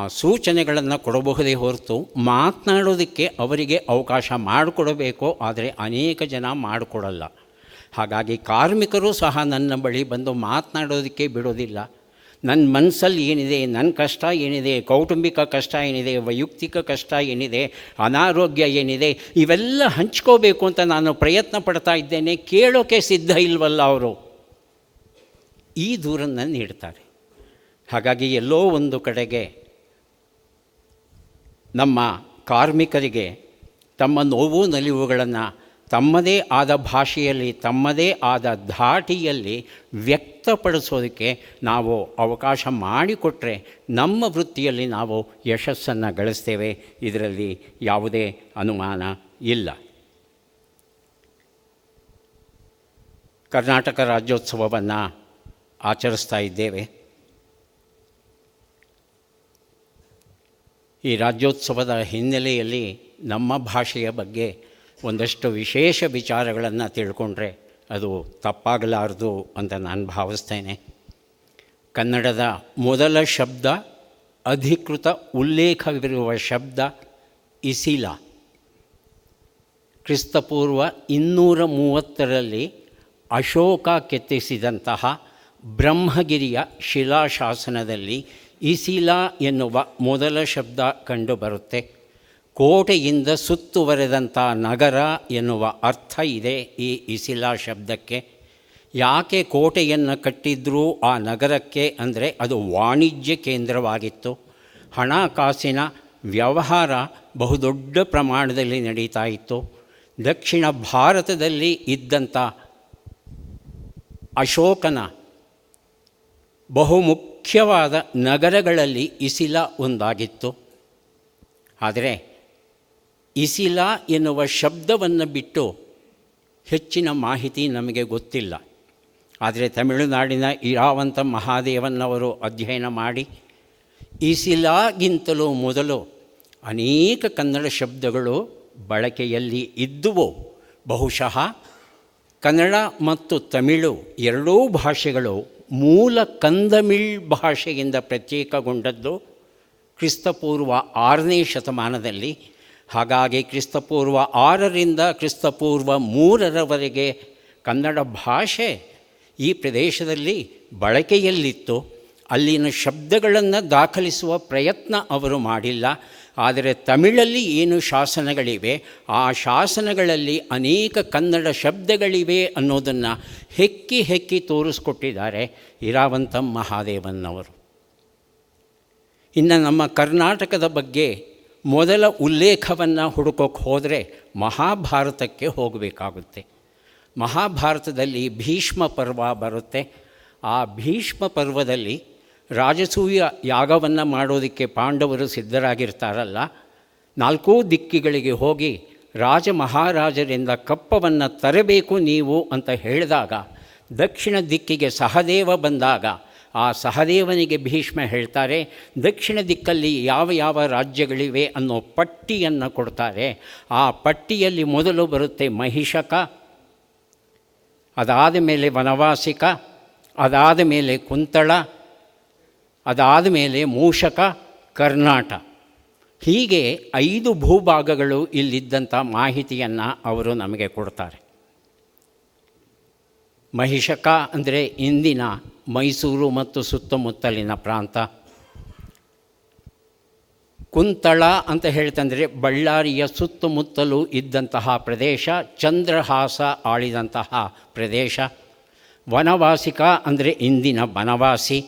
ಸೂಚನೆಗಳನ್ನು ಕೊಡಬಹುದೇ ಹೊರತು ಮಾತನಾಡೋದಕ್ಕೆ ಅವರಿಗೆ ಅವಕಾಶ ಮಾಡಿಕೊಡಬೇಕು ಆದರೆ ಅನೇಕ ಜನ ಮಾಡಿಕೊಡಲ್ಲ. ಹಾಗಾಗಿ ಕಾರ್ಮಿಕರು ಸಹ ನನ್ನ ಬಳಿ ಬಂದು ಮಾತನಾಡೋದಕ್ಕೆ ಬಿಡೋದಿಲ್ಲ. ನನ್ನ ಮನಸ್ಸಲ್ಲಿ ಏನಿದೆ ನನ್ನ ಕಷ್ಟ ಏನಿದೆ, ಕೌಟುಂಬಿಕ ಕಷ್ಟ ಏನಿದೆ, ವೈಯಕ್ತಿಕ ಕಷ್ಟ ಏನಿದೆ, ಅನಾರೋಗ್ಯ ಏನಿದೆ, ಇವೆಲ್ಲ ಹಂಚ್ಕೋಬೇಕು ಅಂತ ನಾನು ಪ್ರಯತ್ನ ಪಡ್ತಾ ಇದ್ದೇನೆ. ಕೇಳೋಕ್ಕೆ ಸಿದ್ಧ ಇಲ್ವಲ್ಲ ಅವರು. ಈ ದೂರನ್ನು ನೀಡ್ತಾರೆ. ಹಾಗಾಗಿ ಎಲ್ಲೋ ಒಂದು ಕಡೆಗೆ ನಮ್ಮ ಕಾರ್ಮಿಕರಿಗೆ ತಮ್ಮ ನೋವು, ನಲಿವುಗಳನ್ನು ತಮ್ಮದೇ ಆದ ಭಾಷೆಯಲ್ಲಿ, ತಮ್ಮದೇ ಆದ ಧಾಟಿಯಲ್ಲಿ ವ್ಯಕ್ತಪಡಿಸೋದಕ್ಕೆ ನಾವು ಅವಕಾಶ ಮಾಡಿಕೊಟ್ರೆ ನಮ್ಮ ವೃತ್ತಿಯಲ್ಲಿ ನಾವು ಯಶಸ್ಸನ್ನು ಗಳಿಸ್ತೇವೆ. ಇದರಲ್ಲಿ ಯಾವುದೇ ಅನುಮಾನ ಇಲ್ಲ. ಕರ್ನಾಟಕ ರಾಜ್ಯೋತ್ಸವವನ್ನು ಆಚರಿಸ್ತಾ ಇದ್ದೇವೆ. ಈ ರಾಜ್ಯೋತ್ಸವದ ಹಿನ್ನೆಲೆಯಲ್ಲಿ ನಮ್ಮ ಭಾಷೆಯ ಬಗ್ಗೆ ಒಂದಷ್ಟು ವಿಶೇಷ ವಿಚಾರಗಳನ್ನು ತಿಳ್ಕೊಂಡ್ರೆ ಅದು ತಪ್ಪಾಗಲಾರದು ಅಂತ ನಾನು ಭಾವಿಸ್ತೇನೆ. ಕನ್ನಡದ ಮೊದಲ ಶಬ್ದ, ಅಧಿಕೃತ ಉಲ್ಲೇಖವಿರುವ ಶಬ್ದ, ಇಸಿಲ. ಕ್ರಿಸ್ತಪೂರ್ವ ಇನ್ನೂರ ಮೂವತ್ತರಲ್ಲಿ ಅಶೋಕ ಕೆತ್ತಿಸಿದಂತಹ ಬ್ರಹ್ಮಗಿರಿಯ ಶಿಲಾಶಾಸನದಲ್ಲಿ ಇಸಿಲ ಎನ್ನುವ ಮೊದಲ ಶಬ್ದ ಕಂಡುಬರುತ್ತೆ. ಕೋಟೆಯಿಂದ ಸುತ್ತುವರೆದಂಥ ನಗರ ಎನ್ನುವ ಅರ್ಥ ಇದೆ ಈ ಇಸಿಲಾ ಶಬ್ದಕ್ಕೆ. ಯಾಕೆ ಕೋಟೆಯನ್ನು ಕಟ್ಟಿದ್ರೂ ಆ ನಗರಕ್ಕೆ ಅಂದರೆ ಅದು ವಾಣಿಜ್ಯ ಕೇಂದ್ರವಾಗಿತ್ತು. ಹಣಕಾಸಿನ ವ್ಯವಹಾರ ಬಹುದೊಡ್ಡ ಪ್ರಮಾಣದಲ್ಲಿ ನಡೀತಾ ಇತ್ತು. ದಕ್ಷಿಣ ಭಾರತದಲ್ಲಿ ಇದ್ದಂಥ ಅಶೋಕನ ಬಹುಮುಖ್ಯವಾದ ನಗರಗಳಲ್ಲಿ ಇಸಿಲ ಒಂದಾಗಿತ್ತು. ಆದರೆ ಇಸಿಲ ಎನ್ನುವ ಶಬ್ದವನ್ನು ಬಿಟ್ಟು ಹೆಚ್ಚಿನ ಮಾಹಿತಿ ನಮಗೆ ಗೊತ್ತಿಲ್ಲ. ಆದರೆ ತಮಿಳುನಾಡಿನ ಇರಾವಂತ ಮಹಾದೇವನ್ನವರು ಅಧ್ಯಯನ ಮಾಡಿ ಇಸಿಲಾಗಿಂತಲೂ ಮೊದಲು ಅನೇಕ ಕನ್ನಡ ಶಬ್ದಗಳು ಬಳಕೆಯಲ್ಲಿ ಇದ್ದುವು. ಬಹುಶಃ ಕನ್ನಡ ಮತ್ತು ತಮಿಳು ಎರಡೂ ಭಾಷೆಗಳು ಮೂಲ ಕಂದಮಿಳ್ ಭಾಷೆಯಿಂದ ಪ್ರತ್ಯೇಕಗೊಂಡದ್ದು ಕ್ರಿಸ್ತಪೂರ್ವ ಆರನೇ ಶತಮಾನದಲ್ಲಿ. ಹಾಗಾಗಿ ಕ್ರಿಸ್ತಪೂರ್ವ ಆರರಿಂದ ಕ್ರಿಸ್ತಪೂರ್ವ ಮೂರರವರೆಗೆ ಕನ್ನಡ ಭಾಷೆ ಈ ಪ್ರದೇಶದಲ್ಲಿ ಬಳಕೆಯಲ್ಲಿತ್ತು. ಅಲ್ಲಿನ ಶಬ್ದಗಳನ್ನು ದಾಖಲಿಸುವ ಪ್ರಯತ್ನ ಅವರು ಮಾಡಿಲ್ಲ. ಆದರೆ ತಮಿಳಲ್ಲಿ ಏನು ಶಾಸನಗಳಿವೆ, ಆ ಶಾಸನಗಳಲ್ಲಿ ಅನೇಕ ಕನ್ನಡ ಶಬ್ದಗಳಿವೆ ಅನ್ನೋದನ್ನು ಹೆಕ್ಕಿ ಹೆಕ್ಕಿ ತೋರಿಸ್ಕೊಟ್ಟಿದ್ದಾರೆ ಇರಾವಂತಂ ಮಹಾದೇವನ್ನವರು ಇನ್ನು ನಮ್ಮ ಕರ್ನಾಟಕದ ಬಗ್ಗೆ ಮೊದಲ ಉಲ್ಲೇಖವನ್ನು ಹುಡುಕೋಕ್ಕೆ ಹೋದರೆ ಮಹಾಭಾರತಕ್ಕೆ ಹೋಗಬೇಕಾಗುತ್ತೆ. ಮಹಾಭಾರತದಲ್ಲಿ ಭೀಷ್ಮ ಪರ್ವ ಬರುತ್ತೆ. ಆ ಭೀಷ್ಮ ಪರ್ವದಲ್ಲಿ ರಾಜಸೂಯ ಯಾಗವನ್ನು ಮಾಡೋದಕ್ಕೆ ಪಾಂಡವರು ಸಿದ್ಧರಾಗಿರ್ತಾರಲ್ಲ, ನಾಲ್ಕೂ ದಿಕ್ಕಿಗಳಿಗೆ ಹೋಗಿ ರಾಜ ಮಹಾರಾಜರಿಂದ ಕಪ್ಪವನ್ನು ತರಬೇಕು ನೀವು ಅಂತ ಹೇಳಿದಾಗ, ದಕ್ಷಿಣ ದಿಕ್ಕಿಗೆ ಸಹದೇವ ಬಂದಾಗ ಆ ಸಹದೇವನಿಗೆ ಭೀಷ್ಮ ಹೇಳ್ತಾರೆ, ದಕ್ಷಿಣ ದಿಕ್ಕಲ್ಲಿ ಯಾವ ಯಾವ ರಾಜ್ಯಗಳಿವೆ? ಅನ್ನೋ ಪಟ್ಟಿಯನ್ನು ಕೊಡ್ತಾರೆ. ಆ ಪಟ್ಟಿಯಲ್ಲಿ ಮೊದಲು ಬರುತ್ತೆ ಮಹಿಷಕ, ಅದಾದ ಮೇಲೆ ವನವಾಸಿಕ, ಅದಾದ ಮೇಲೆ ಕುಂತಳ, ಅದಾದ ಮೇಲೆ ಮೂಷಕ, ಕರ್ನಾಟ. ಹೀಗೆ ಐದು ಭೂಭಾಗಗಳು ಇಲ್ಲಿದ್ದಂಥ ಮಾಹಿತಿಯನ್ನು ಅವರು ನಮಗೆ ಕೊಡ್ತಾರೆ. ಮಹಿಷಕ ಅಂದರೆ ಇಂದಿನ ಮೈಸೂರು ಮತ್ತು ಸುತ್ತಮುತ್ತಲಿನ ಪ್ರಾಂತ. ಕುಂತಳ ಅಂತ ಹೇಳ್ತಂದರೆ ಬಳ್ಳಾರಿಯ ಸುತ್ತಮುತ್ತಲು ಇದ್ದಂತಹ ಪ್ರದೇಶ, ಚಂದ್ರಹಾಸ ಆಳಿದಂತಹ ಪ್ರದೇಶ. ವನವಾಸಿಕ ಅಂದರೆ ಇಂದಿನ ಬನವಾಸಿ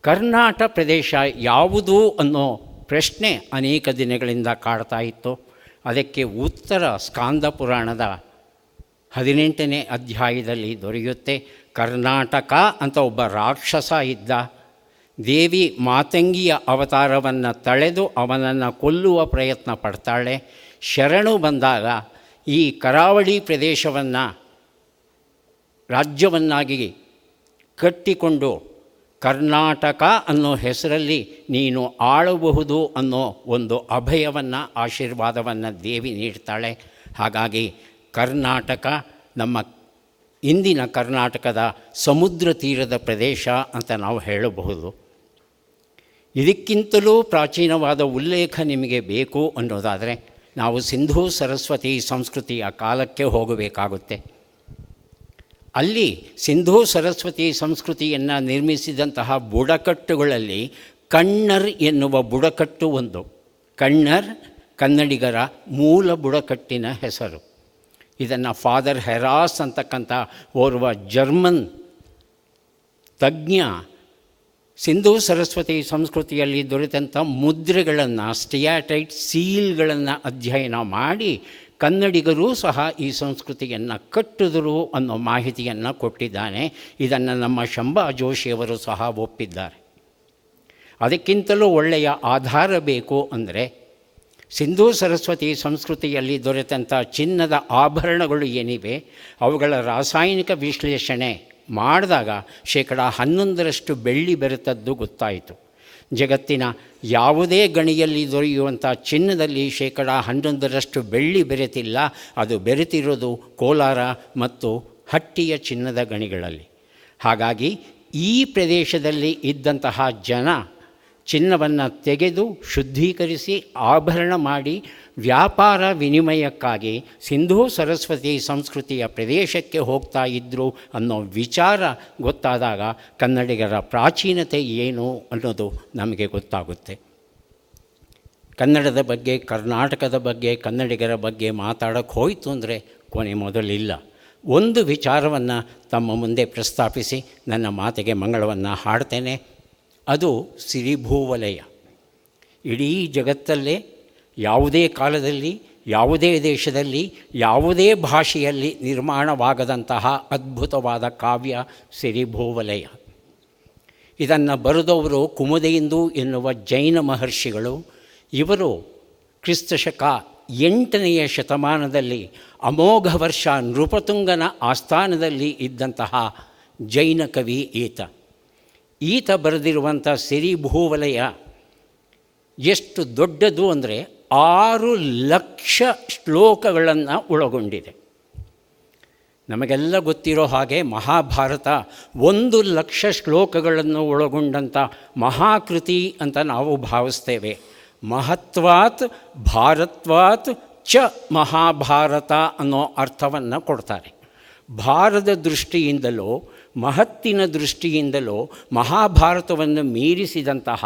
ಕರ್ನಾಟ ಪ್ರದೇಶ ಯಾವುದು ಅನ್ನೋ ಪ್ರಶ್ನೆ ಅನೇಕ ದಿನಗಳಿಂದ ಕಾಡ್ತಾ ಇತ್ತು. ಅದಕ್ಕೆ ಉತ್ತರ ಸ್ಕಾಂದ ಪುರಾಣದ ಹದಿನೆಂಟನೇ ಅಧ್ಯಾಯದಲ್ಲಿ ದೊರೆಯುತ್ತೆ. ಕರ್ನಾಟಕ ಅಂತ ಒಬ್ಬ ರಾಕ್ಷಸ ಇದ್ದ. ದೇವಿ ಮಾತಂಗಿಯ ಅವತಾರವನ್ನು ತಳೆದು ಅವನನ್ನು ಕೊಲ್ಲುವ ಪ್ರಯತ್ನ ಪಡ್ತಾಳೆ. ಶರಣು ಬಂದಾಗ ಈ ಕರಾವಳಿ ಪ್ರದೇಶವನ್ನು ರಾಜ್ಯವನ್ನಾಗಿ ಕಟ್ಟಿಕೊಂಡು ಕರ್ನಾಟಕ ಅನ್ನೋ ಹೆಸರಲ್ಲಿ ನೀನು ಆಳಬಹುದು ಅನ್ನೋ ಒಂದು ಅಭಯವನ್ನು, ಆಶೀರ್ವಾದವನ್ನು ದೇವಿ ನೀಡ್ತಾಳೆ. ಹಾಗಾಗಿ ಕರ್ನಾಟಕ, ನಮ್ಮ ಇಂದಿನ ಕರ್ನಾಟಕದ ಸಮುದ್ರ ತೀರದ ಪ್ರದೇಶ ಅಂತ ನಾವು ಹೇಳಬಹುದು. ಇದಕ್ಕಿಂತಲೂ ಪ್ರಾಚೀನವಾದ ಉಲ್ಲೇಖ ನಿಮಗೆ ಬೇಕು ಅನ್ನೋದಾದರೆ, ನಾವು ಸಿಂಧೂ ಸರಸ್ವತಿ ಸಂಸ್ಕೃತಿಯ ಕಾಲಕ್ಕೆ ಹೋಗಬೇಕಾಗುತ್ತೆ. ಅಲ್ಲಿ ಸಿಂಧೂ ಸರಸ್ವತಿ ಸಂಸ್ಕೃತಿಯನ್ನು ನಿರ್ಮಿಸಿದಂತಹ ಬುಡಕಟ್ಟುಗಳಲ್ಲಿ ಕಣ್ಣರ್ ಎನ್ನುವ ಬುಡಕಟ್ಟು ಒಂದು. ಕಣ್ಣರ್ ಕನ್ನಡಿಗರ ಮೂಲ ಬುಡಕಟ್ಟಿನ ಹೆಸರು. ಇದನ್ನು ಫಾದರ್ ಹೆರಾಸ್ ಅಂತಕ್ಕಂಥ ಓರ್ವ ಜರ್ಮನ್ ತಜ್ಞ ಸಿಂಧೂ ಸರಸ್ವತಿ ಸಂಸ್ಕೃತಿಯಲ್ಲಿ ದೊರೆತಂಥ ಮುದ್ರೆಗಳನ್ನು, ಸ್ಟಿಯಾಟೈಟ್ ಸೀಲ್ಗಳನ್ನು ಅಧ್ಯಯನ ಮಾಡಿ ಕನ್ನಡಿಗರೂ ಸಹ ಈ ಸಂಸ್ಕೃತಿಯನ್ನು ಕಟ್ಟಿದರು ಅನ್ನೋ ಮಾಹಿತಿಯನ್ನು ಕೊಟ್ಟಿದ್ದಾನೆ. ಇದನ್ನು ನಮ್ಮ ಶಂಭಾ ಜೋಶಿಯವರು ಸಹ ಒಪ್ಪಿದ್ದಾರೆ. ಅದಕ್ಕಿಂತಲೂ ಒಳ್ಳೆಯ ಆಧಾರ ಬೇಕು ಅಂದರೆ ಸಿಂಧೂ ಸರಸ್ವತಿ ಸಂಸ್ಕೃತಿಯಲ್ಲಿ ದೊರೆತಂಥ ಚಿನ್ನದ ಆಭರಣಗಳು ಏನಿವೆ, ಅವುಗಳ ರಾಸಾಯನಿಕ ವಿಶ್ಲೇಷಣೆ ಮಾಡಿದಾಗ ಶೇಕಡ ಹನ್ನೊಂದರಷ್ಟು ಬೆಳ್ಳಿ ಬೆರೆತದ್ದು ಗೊತ್ತಾಯಿತು. ಜಗತ್ತಿನ ಯಾವುದೇ ಗಣಿಯಲ್ಲಿ ದೊರೆಯುವಂಥ ಚಿನ್ನದಲ್ಲಿ ಶೇಕಡ ಹನ್ನೊಂದರಷ್ಟು ಬೆಳ್ಳಿ ಬೆರೆತಿಲ್ಲ, ಅದು ಬೆರೆತಿರೋದು ಕೋಲಾರ ಮತ್ತು ಹಟ್ಟಿಯ ಚಿನ್ನದ ಗಣಿಗಳಲ್ಲಿ. ಹಾಗಾಗಿ ಈ ಪ್ರದೇಶದಲ್ಲಿ ಇದ್ದಂತಹ ಜನ ಚಿನ್ನವನ್ನು ತೆಗೆದು ಶುದ್ಧೀಕರಿಸಿ ಆಭರಣ ಮಾಡಿ ವ್ಯಾಪಾರ ವಿನಿಮಯಕ್ಕಾಗಿ ಸಿಂಧೂ ಸರಸ್ವತಿ ಸಂಸ್ಕೃತಿಯ ಪ್ರದೇಶಕ್ಕೆ ಹೋಗ್ತಾ ಇದ್ದರು ಅನ್ನೋ ವಿಚಾರ ಗೊತ್ತಾದಾಗ ಕನ್ನಡಿಗರ ಪ್ರಾಚೀನತೆ ಏನು ಅನ್ನೋದು ನಮಗೆ ಗೊತ್ತಾಗುತ್ತೆ. ಕನ್ನಡದ ಬಗ್ಗೆ, ಕರ್ನಾಟಕದ ಬಗ್ಗೆ, ಕನ್ನಡಿಗರ ಬಗ್ಗೆ ಮಾತಾಡೋಕ್ಕೆ ಹೋಯಿತು ಅಂದರೆ ಕೊನೆ ಮೊದಲಿಲ್ಲ. ಒಂದು ವಿಚಾರವನ್ನು ತಮ್ಮ ಮುಂದೆ ಪ್ರಸ್ತಾಪಿಸಿ ನನ್ನ ಮಾತಿಗೆ ಮಂಗಳವನ್ನು ಹಾಡ್ತೇನೆ. ಅದು ಸಿರಿಭೂವಲಯ. ಇಡೀ ಜಗತ್ತಲ್ಲೇ ಯಾವುದೇ ಕಾಲದಲ್ಲಿ, ಯಾವುದೇ ದೇಶದಲ್ಲಿ, ಯಾವುದೇ ಭಾಷೆಯಲ್ಲಿ ನಿರ್ಮಾಣವಾಗದಂತಹ ಅದ್ಭುತವಾದ ಕಾವ್ಯ ಸಿರಿಭೂವಲಯ. ಇದನ್ನು ಬರೆದವರು ಕುಮುದೆಯಿಂದು ಎನ್ನುವ ಜೈನ ಮಹರ್ಷಿಗಳು, ಇವರು ಕ್ರಿಸ್ತಶಕ ಎಂಟನೆಯ ಶತಮಾನದಲ್ಲಿ ಅಮೋಘ ವರ್ಷ ನೃಪತುಂಗನ ಆಸ್ಥಾನದಲ್ಲಿ ಇದ್ದಂತಹ ಜೈನ ಕವಿ ಈತ. ಈತ ಬರೆದಿರುವಂಥ ಸಿರಿ ಭೂವಲಯ ಎಷ್ಟು ದೊಡ್ಡದು ಅಂದರೆ ಆರು ಲಕ್ಷ ಶ್ಲೋಕಗಳನ್ನು ಒಳಗೊಂಡಿದೆ. ನಮಗೆಲ್ಲ ಗೊತ್ತಿರೋ ಹಾಗೆ ಮಹಾಭಾರತ ಒಂದು ಲಕ್ಷ ಶ್ಲೋಕಗಳನ್ನು ಒಳಗೊಂಡಂಥ ಮಹಾಕೃತಿ ಅಂತ ನಾವು ಭಾವಿಸ್ತೇವೆ. ಮಹತ್ವಾತ್, ಭಾರತ್ವಾತ್ ಚ ಮಹಾಭಾರತ ಅನ್ನೋ ಅರ್ಥವನ್ನು ಕೊಡ್ತಾರೆ. ಭಾರದ ದೃಷ್ಟಿಯಿಂದಲೋ ಮಹತ್ತಿನ ದೃಷ್ಟಿಯಿಂದಲೂ ಮಹಾಭಾರತವನ್ನು ಮೀರಿಸಿದಂತಹ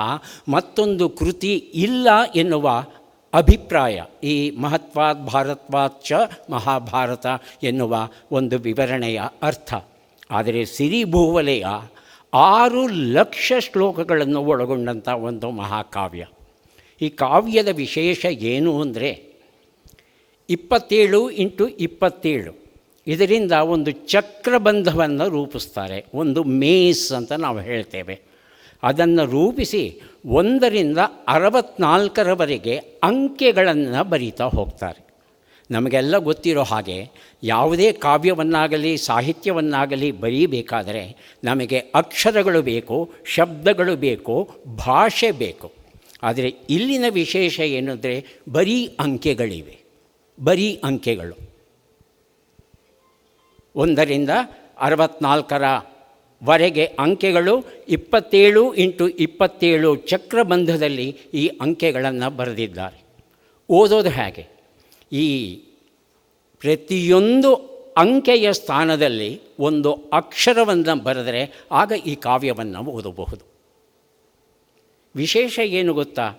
ಮತ್ತೊಂದು ಕೃತಿ ಇಲ್ಲ ಎನ್ನುವ ಅಭಿಪ್ರಾಯ. ಈ ಮಹತ್ವಾತ್ ಭಾರತ್ವಾಚ ಮಹಾಭಾರತ ಎನ್ನುವ ಒಂದು ವಿವರಣೆಯ ಅರ್ಥ. ಆದರೆ ಸಿರಿಭೂವಲೆಯ ಆರು ಲಕ್ಷ ಶ್ಲೋಕಗಳನ್ನು ಒಳಗೊಂಡಂಥ ಒಂದು ಮಹಾಕಾವ್ಯ. ಈ ಕಾವ್ಯದ ವಿಶೇಷ ಏನು ಅಂದರೆ ಇಪ್ಪತ್ತೇಳು ಇಂಟು ಇಪ್ಪತ್ತೇಳು. ಇದರಿಂದ ಒಂದು ಚಕ್ರಬಂಧವನ್ನು ರೂಪಿಸ್ತಾರೆ, ಒಂದು ಮೇಸ್ ಅಂತ ನಾವು ಹೇಳ್ತೇವೆ. ಅದನ್ನು ರೂಪಿಸಿ ಒಂದರಿಂದ ಅರವತ್ನಾಲ್ಕರವರೆಗೆ ಅಂಕೆಗಳನ್ನು ಬರೀತಾ ಹೋಗ್ತಾರೆ. ನಮಗೆಲ್ಲ ಗೊತ್ತಿರೋ ಹಾಗೆ ಯಾವುದೇ ಕಾವ್ಯವನ್ನಾಗಲಿ, ಸಾಹಿತ್ಯವನ್ನಾಗಲಿ ಬರೀಬೇಕಾದರೆ ನಮಗೆ ಅಕ್ಷರಗಳು ಬೇಕು, ಶಬ್ದಗಳು ಬೇಕು, ಭಾಷೆ ಬೇಕು. ಆದರೆ ಇಲ್ಲಿನ ವಿಶೇಷ ಏನಂದರೆ ಬರೀ ಅಂಕೆಗಳಿವೆ, ಬರೀ ಅಂಕೆಗಳು. ಒಂದರಿಂದ ಅರವತ್ನಾಲ್ಕರ ವರೆಗೆ ಅಂಕೆಗಳು ಇಪ್ಪತ್ತೇಳು ಇಂಟು ಇಪ್ಪತ್ತೇಳು ಚಕ್ರಬಂಧದಲ್ಲಿ ಈ ಅಂಕೆಗಳನ್ನು ಬರೆದಿದ್ದಾರೆ. ಓದೋದು ಹೇಗೆ? ಈ ಪ್ರತಿಯೊಂದು ಅಂಕೆಯ ಸ್ಥಾನದಲ್ಲಿ ಒಂದು ಅಕ್ಷರವನ್ನು ಬರೆದರೆ ಆಗ ಈ ಕಾವ್ಯವನ್ನು ಓದಬಹುದು. ವಿಶೇಷ ಏನು ಗೊತ್ತಾ?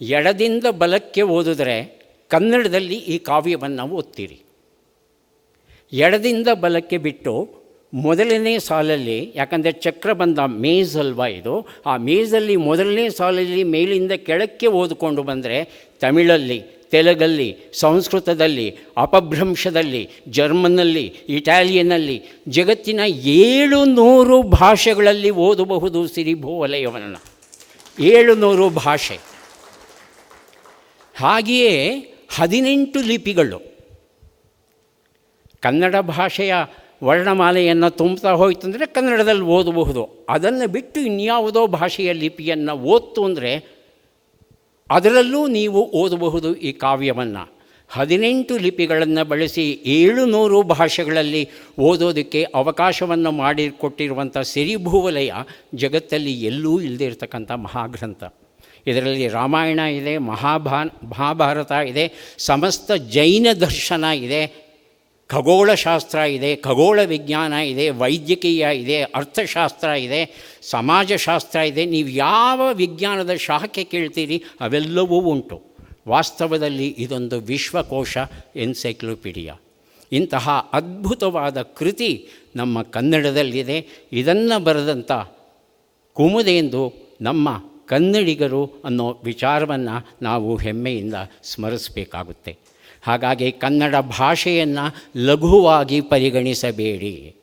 ಎಡದಿಂದ ಬಲಕ್ಕೆ ಓದಿದ್ರೆ ಕನ್ನಡದಲ್ಲಿ ಈ ಕಾವ್ಯವನ್ನು ಓದ್ತೀರಿ. ಎಡದಿಂದ ಬಲಕ್ಕೆ ಬಿಟ್ಟು ಮೊದಲನೇ ಸಾಲಲ್ಲಿ, ಯಾಕಂದರೆ ಚಕ್ರಬಂಧ ಮೇಜ್ ಅಲ್ವಾ ಇದು, ಆ ಮೇಜಲ್ಲಿ ಮೊದಲನೇ ಸಾಲಲ್ಲಿ ಮೇಲಿಂದ ಕೆಳಕ್ಕೆ ಓದಿಕೊಂಡು ಬಂದರೆ ತಮಿಳಲ್ಲಿ, ತೆಲುಗಲ್ಲಿ, ಸಂಸ್ಕೃತದಲ್ಲಿ, ಅಪಭ್ರಂಶದಲ್ಲಿ, ಜರ್ಮನ್ನಲ್ಲಿ, ಇಟಾಲಿಯನ್ನಲ್ಲಿ ಜಗತ್ತಿನ ಏಳು ನೂರು ಭಾಷೆಗಳಲ್ಲಿ ಓದಬಹುದು ಸಿರಿಭೂವಲಯವನ್ನು ಏಳು ನೂರು ಭಾಷೆ. ಹಾಗೆಯೇ ಹದಿನೆಂಟು ಲಿಪಿಗಳು. ಕನ್ನಡ ಭಾಷೆಯ ವರ್ಣಮಾಲೆಯನ್ನು ತುಂಬ್ತಾ ಹೋಯಿತು ಅಂದರೆ ಕನ್ನಡದಲ್ಲಿ ಓದಬಹುದು. ಅದನ್ನು ಬಿಟ್ಟು ಇನ್ಯಾವುದೋ ಭಾಷೆಯ ಲಿಪಿಯನ್ನು ಓದ್ತು ಅಂದರೆ ಅದರಲ್ಲೂ ನೀವು ಓದಬಹುದು ಈ ಕಾವ್ಯವನ್ನು. ಹದಿನೆಂಟು ಲಿಪಿಗಳನ್ನು ಬಳಸಿ ಏಳುನೂರು ಭಾಷೆಗಳಲ್ಲಿ ಓದೋದಕ್ಕೆ ಅವಕಾಶವನ್ನು ಮಾಡಿಕೊಟ್ಟಿರುವಂಥ ಸಿರಿಭೂವಲಯ ಜಗತ್ತಲ್ಲಿ ಎಲ್ಲೂ ಇಲ್ಲದೇ ಇರತಕ್ಕಂಥ ಮಹಾಗ್ರಂಥ. ಇದರಲ್ಲಿ ರಾಮಾಯಣ ಇದೆ ಮಹಾಭಾ ಮಹಾಭಾರತ ಇದೆ, ಸಮಸ್ತ ಜೈನ ದರ್ಶನ ಇದೆ ಖಗೋಳಶಾಸ್ತ್ರ ಇದೆ, ಖಗೋಳ ವಿಜ್ಞಾನ ಇದೆ, ವೈದ್ಯಕೀಯ ಇದೆ, ಅರ್ಥಶಾಸ್ತ್ರ ಇದೆ, ಸಮಾಜಶಾಸ್ತ್ರ ಇದೆ. ನೀವು ಯಾವ ವಿಜ್ಞಾನದ ಶಾಖೆ ಕೇಳ್ತೀರಿ ಅವೆಲ್ಲವೂ ಉಂಟು. ವಾಸ್ತವದಲ್ಲಿ ಇದೊಂದು ವಿಶ್ವಕೋಶ ಎನ್ಸೈಕ್ಲೋಪೀಡಿಯಾ. ಇಂತಹ ಅದ್ಭುತವಾದ ಕೃತಿ ನಮ್ಮ ಕನ್ನಡದಲ್ಲಿದೆ. ಇದನ್ನು ಬರೆದಂಥ ಕುಮುದೆಂದು ನಮ್ಮ ಕನ್ನಡಿಗರು ಅನ್ನೋ ವಿಚಾರವನ್ನು ನಾವು ಹೆಮ್ಮೆಯಿಂದ ಸ್ಮರಿಸಬೇಕಾಗುತ್ತೆ. ಹಾಗಾಗಿ ಕನ್ನಡ ಭಾಷೆಯನ್ನು ಲಘುವಾಗಿ ಪರಿಗಣಿಸಬೇಡಿ.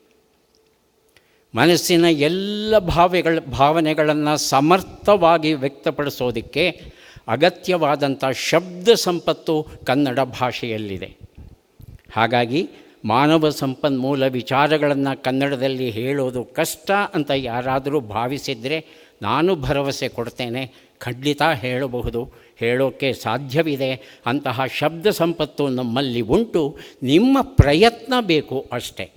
ಮನಸ್ಸಿನ ಎಲ್ಲ ಭಾವೆಗಳ, ಭಾವನೆಗಳನ್ನು ಸಮರ್ಥವಾಗಿ ವ್ಯಕ್ತಪಡಿಸೋದಕ್ಕೆ ಅಗತ್ಯವಾದಂಥ ಶಬ್ದ ಸಂಪತ್ತು ಕನ್ನಡ ಭಾಷೆಯಲ್ಲಿದೆ. ಹಾಗಾಗಿ ಮಾನವ ಸಂಪನ್ಮೂಲ ವಿಚಾರಗಳನ್ನು ಕನ್ನಡದಲ್ಲಿ ಹೇಳೋದು ಕಷ್ಟ ಅಂತ ಯಾರಾದರೂ ಭಾವಿಸಿದರೆ ನಾನು ಭರವಸೆ ಕೊಡ್ತೇನೆ, ಖಂಡಿತ ಹೇಳಬಹುದು. ಹೇಳೋಕ್ಕೆ ಸಾಧ್ಯವಿದೆ. ಅಂತಹ ಶಬ್ದ ಸಂಪತ್ತು ನಮ್ಮಲ್ಲಿ ಉಂಟು. ನಿಮ್ಮ ಪ್ರಯತ್ನ ಬೇಕು ಅಷ್ಟೇ.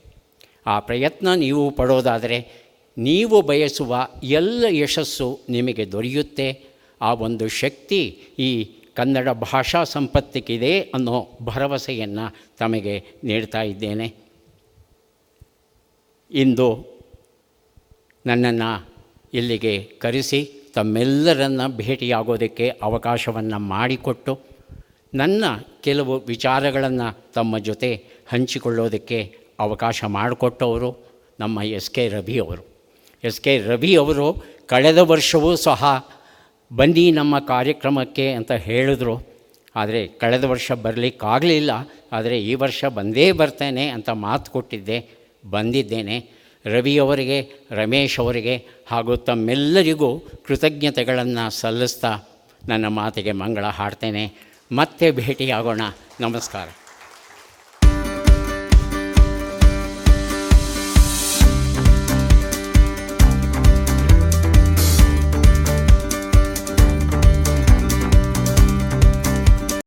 ಆ ಪ್ರಯತ್ನ ನೀವು ಪಡೋದಾದರೆ ನೀವು ಬಯಸುವ ಎಲ್ಲ ಯಶಸ್ಸು ನಿಮಗೆ ದೊರೆಯುತ್ತೆ. ಆ ಒಂದು ಶಕ್ತಿ ಈ ಕನ್ನಡ ಭಾಷಾ ಸಂಪತ್ತಿಗಿದೆ ಅನ್ನೋ ಭರವಸೆಯನ್ನು ತಮಗೆ ನೀಡ್ತಾ ಇದ್ದೇನೆ. ಇಂದು ನನ್ನನ್ನು ಇಲ್ಲಿಗೆ ಕರೆಸಿ ತಮ್ಮೆಲ್ಲರನ್ನ ಭೇಟಿಯಾಗೋದಕ್ಕೆ ಅವಕಾಶವನ್ನು ಮಾಡಿಕೊಟ್ಟು ನನ್ನ ಕೆಲವು ವಿಚಾರಗಳನ್ನು ತಮ್ಮ ಜೊತೆ ಹಂಚಿಕೊಳ್ಳೋದಕ್ಕೆ ಅವಕಾಶ ಮಾಡಿಕೊಟ್ಟವರು ನಮ್ಮ ಎಸ್ ಕೆ ರವಿ ಅವರು. ಎಸ್ ಕೆ ರವಿ ಅವರು ಕಳೆದ ವರ್ಷವೂ ಸಹ ಬನ್ನಿ ನಮ್ಮ ಕಾರ್ಯಕ್ರಮಕ್ಕೆ ಅಂತ ಹೇಳಿದ್ರು. ಆದರೆ ಕಳೆದ ವರ್ಷ ಬರಲಿಕ್ಕಾಗಲಿಲ್ಲ. ಆದರೆ ಈ ವರ್ಷ ಬಂದೇ ಬರ್ತೇನೆ ಅಂತ ಮಾತು ಕೊಟ್ಟಿದ್ದೆ. ಬಂದಿದ್ದೇನೆ. ರವಿಯವರಿಗೆ ರಮೇಶ್ ಅವರಿಗೆ ಹಾಗೂ ತಮ್ಮೆಲ್ಲರಿಗೂ ಕೃತಜ್ಞತೆಗಳನ್ನು ಸಲ್ಲಿಸ್ತಾ ನನ್ನ ಮಾತಿಗೆ ಮಂಗಳ ಹಾಡ್ತೇನೆ. ಮತ್ತೆ ಭೇಟಿಯಾಗೋಣ. ನಮಸ್ಕಾರ.